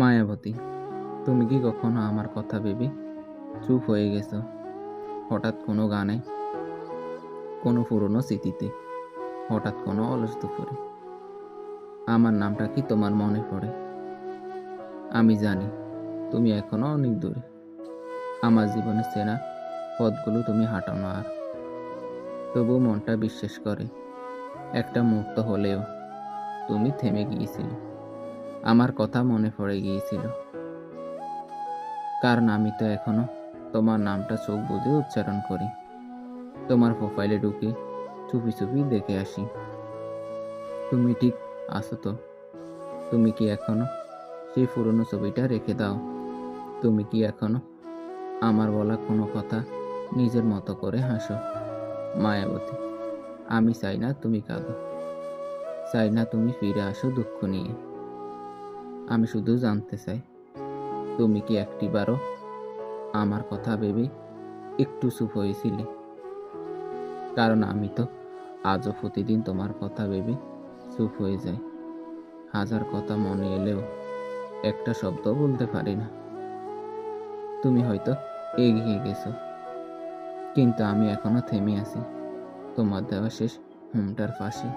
মায়াবতী, তুমি কি কখনো আমার কথা ভেবে চুপ হয়ে গেছো হঠাৎ কোনো গানে, কোনো পুরনো স্মৃতিতে, হঠাৎ কোনো অলস দুপুরে? আমার নামটা কি তোমার মনে পড়ে? আমি জানি তুমি এখনও অনেক দূরে। আমার জীবনে চেনা পথগুলো তুমি হাঁটাও না আর। তবু মনটা বিশ্বাস করে, একটা মুহূর্ত হলেও তুমি থেমে গিয়েছিলে। আমার কথা মনে পড়ে গিয়েছিল। কারণ আমি তো এখনও তোমার নামটা চোখ বুঝে উচ্চারণ করি। তোমার প্রোফাইলে ঢুকে চুপি চুপি দেখে আসি। তুমি ঠিক আছো তো? তুমি কি এখনও সেই পুরনো ছবিটা রেখে দাও? তুমি কি এখনও আমার বলা কোনো কথা নিজের মতো করে হাসো? মায়াবতী, আমি চাই না তুমি কাঁদো। চাই না তুমি ফিরে আসো দুঃখ নিয়ে। আমি শুধু জানতে চাই, তুমি কি একটিবারও আমার কথা ভেবে একটু চুপ হয়েছিলে? কারণ আমি তো আজও প্রতিদিন তোমার কথা ভেবে চুপ হয়ে যাই। হাজার কথা মনে এলেও একটা শব্দ বলতে পারি না। তুমি হয়তো এগিয়ে গেছো, কিন্তু আমি এখনও থেমে আছি। তোমার দেওয়া শেষ হোমটার পাশে।